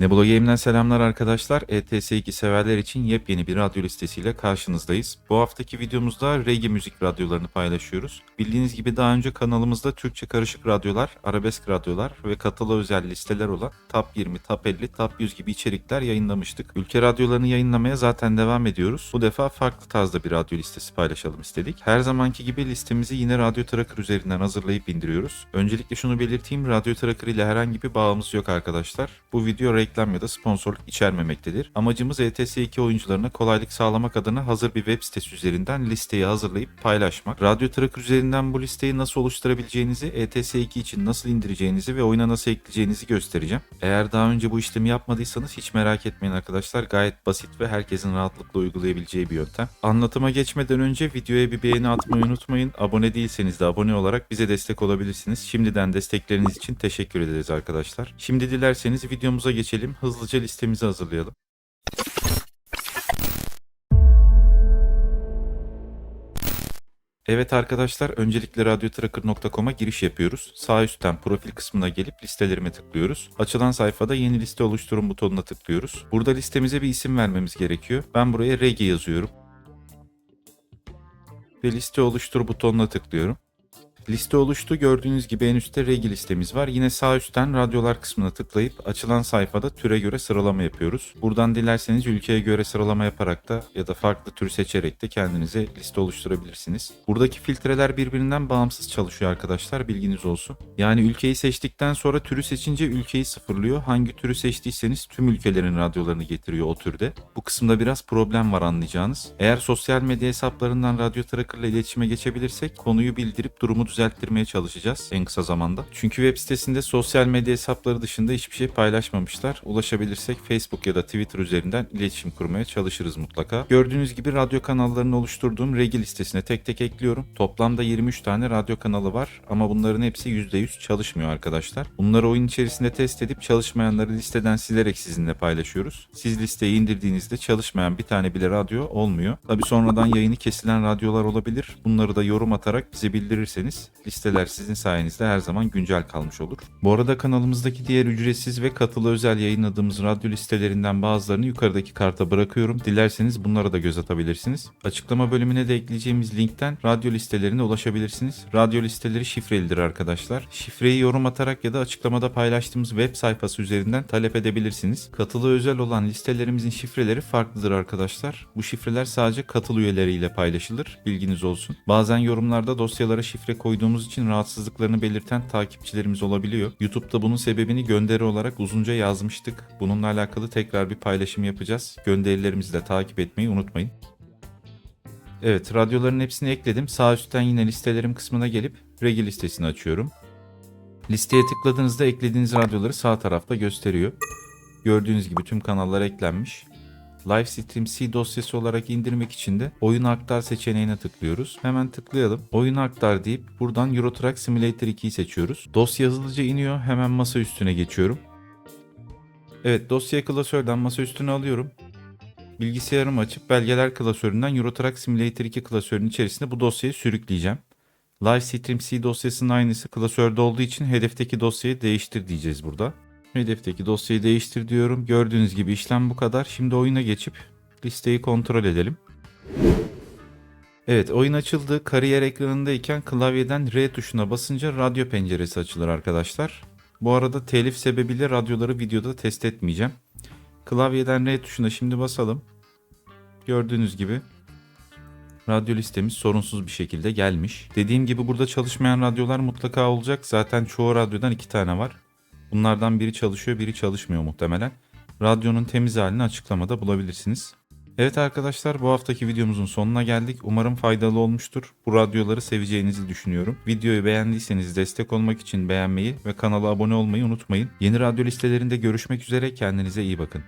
Nebula Game'den selamlar arkadaşlar. ETS2 severler için yepyeni bir radyo listesiyle karşınızdayız. Bu haftaki videomuzda reggae müzik radyolarını paylaşıyoruz. Bildiğiniz gibi daha önce kanalımızda Türkçe karışık radyolar, arabesk radyolar ve katılı özel listeler olan Top 20, Top 50, Top 100 gibi içerikler yayınlamıştık. Ülke radyolarını yayınlamaya zaten devam ediyoruz. Bu defa farklı tarzda bir radyo listesi paylaşalım istedik. Her zamanki gibi listemizi yine Radyo Tracker üzerinden hazırlayıp indiriyoruz. Öncelikle şunu belirteyim, Radyo Tracker ile herhangi bir bağımız yok arkadaşlar. Bu video reklam ya da sponsorluk içermemektedir. Amacımız ETS2 oyuncularına kolaylık sağlamak adına hazır bir web sitesi üzerinden listeyi hazırlayıp paylaşmak. Radyo Tracker üzerinden bu listeyi nasıl oluşturabileceğinizi, ETS2 için nasıl indireceğinizi ve oyuna nasıl ekleyeceğinizi göstereceğim. Eğer daha önce bu işlemi yapmadıysanız hiç merak etmeyin arkadaşlar. Gayet basit ve herkesin rahatlıkla uygulayabileceği bir yöntem. Anlatıma geçmeden önce videoya bir beğeni atmayı unutmayın. Abone değilseniz de abone olarak bize destek olabilirsiniz. Şimdiden destekleriniz için teşekkür ederiz arkadaşlar. Şimdi dilerseniz videomuza geçelim. Hızlıca listemizi hazırlayalım. Evet arkadaşlar öncelikle radyotracker.com'a giriş yapıyoruz. Sağ üstten profil kısmına gelip listelerime tıklıyoruz. Açılan sayfada yeni liste oluşturun butonuna tıklıyoruz. Burada listemize bir isim vermemiz gerekiyor. Ben buraya reggae yazıyorum. Ve liste oluştur butonuna tıklıyorum. Liste oluştu. Gördüğünüz gibi en üstte regi listemiz var. Yine sağ üstten radyolar kısmına tıklayıp açılan sayfada türe göre sıralama yapıyoruz. Buradan dilerseniz ülkeye göre sıralama yaparak da ya da farklı tür seçerek de kendinize liste oluşturabilirsiniz. Buradaki filtreler birbirinden bağımsız çalışıyor arkadaşlar. Bilginiz olsun. Yani ülkeyi seçtikten sonra türü seçince ülkeyi sıfırlıyor. Hangi türü seçtiyseniz tüm ülkelerin radyolarını getiriyor o türde. Bu kısımda biraz problem var anlayacağınız. Eğer sosyal medya hesaplarından Radyo Tracker ile iletişime geçebilirsek konuyu bildirip durumu düzelttirmeye çalışacağız en kısa zamanda. Çünkü web sitesinde sosyal medya hesapları dışında hiçbir şey paylaşmamışlar. Ulaşabilirsek Facebook ya da Twitter üzerinden iletişim kurmaya çalışırız mutlaka. Gördüğünüz gibi radyo kanallarını oluşturduğum regi listesine tek tek ekliyorum. Toplamda 23 tane radyo kanalı var ama bunların hepsi %100 çalışmıyor arkadaşlar. Bunları oyun içerisinde test edip çalışmayanları listeden silerek sizinle paylaşıyoruz. Siz listeyi indirdiğinizde çalışmayan bir tane bile radyo olmuyor. Tabi sonradan yayını kesilen radyolar olabilir. Bunları da yorum atarak bize bildirirseniz listeler sizin sayenizde her zaman güncel kalmış olur. Bu arada kanalımızdaki diğer ücretsiz ve katılı özel yayınladığımız radyo listelerinden bazılarını yukarıdaki karta bırakıyorum. Dilerseniz bunlara da göz atabilirsiniz. Açıklama bölümüne de ekleyeceğimiz linkten radyo listelerine ulaşabilirsiniz. Radyo listeleri şifrelidir arkadaşlar. Şifreyi yorum atarak ya da açıklamada paylaştığımız web sayfası üzerinden talep edebilirsiniz. Katılı özel olan listelerimizin şifreleri farklıdır arkadaşlar. Bu şifreler sadece katıl üyeleriyle paylaşılır. Bilginiz olsun. Bazen yorumlarda dosyalara şifre koyduğumuz için rahatsızlıklarını belirten takipçilerimiz olabiliyor. YouTube'da bunun sebebini gönderi olarak uzunca yazmıştık. Bununla alakalı tekrar bir paylaşım yapacağız. Gönderilerimizi de takip etmeyi unutmayın. Evet, radyoların hepsini ekledim. Sağ üstten yine listelerim kısmına gelip regi listesini açıyorum. Listeye tıkladığınızda eklediğiniz radyoları sağ tarafta gösteriyor. Gördüğünüz gibi tüm kanallar eklenmiş. Livestream C dosyası olarak indirmek için de oyun aktar seçeneğine tıklıyoruz. Hemen tıklayalım. Oyun aktar deyip buradan Euro Truck Simulator 2'yi seçiyoruz. Dosya hızlıca iniyor. Hemen masa üstüne geçiyorum. Evet dosya klasörden masa üstüne alıyorum. Bilgisayarımı açıp belgeler klasöründen Euro Truck Simulator 2 klasörünün içerisinde bu dosyayı sürükleyeceğim. Livestream C dosyasının aynısı klasörde olduğu için hedefteki dosyayı değiştir diyeceğiz burada. Hedefteki dosyayı değiştir diyorum. Gördüğünüz gibi işlem bu kadar. Şimdi oyuna geçip listeyi kontrol edelim. Evet oyun açıldı. Kariyer ekranındayken klavyeden R tuşuna basınca radyo penceresi açılır arkadaşlar. Bu arada telif sebebiyle radyoları videoda test etmeyeceğim. Klavyeden R tuşuna şimdi basalım. Gördüğünüz gibi radyo listemiz sorunsuz bir şekilde gelmiş. Dediğim gibi burada çalışmayan radyolar mutlaka olacak. Zaten çoğu radyodan iki tane var. Bunlardan biri çalışıyor, biri çalışmıyor muhtemelen. Radyonun temiz halini açıklamada bulabilirsiniz. Evet arkadaşlar bu haftaki videomuzun sonuna geldik. Umarım faydalı olmuştur. Bu radyoları seveceğinizi düşünüyorum. Videoyu beğendiyseniz destek olmak için beğenmeyi ve kanala abone olmayı unutmayın. Yeni radyo listelerinde görüşmek üzere. Kendinize iyi bakın.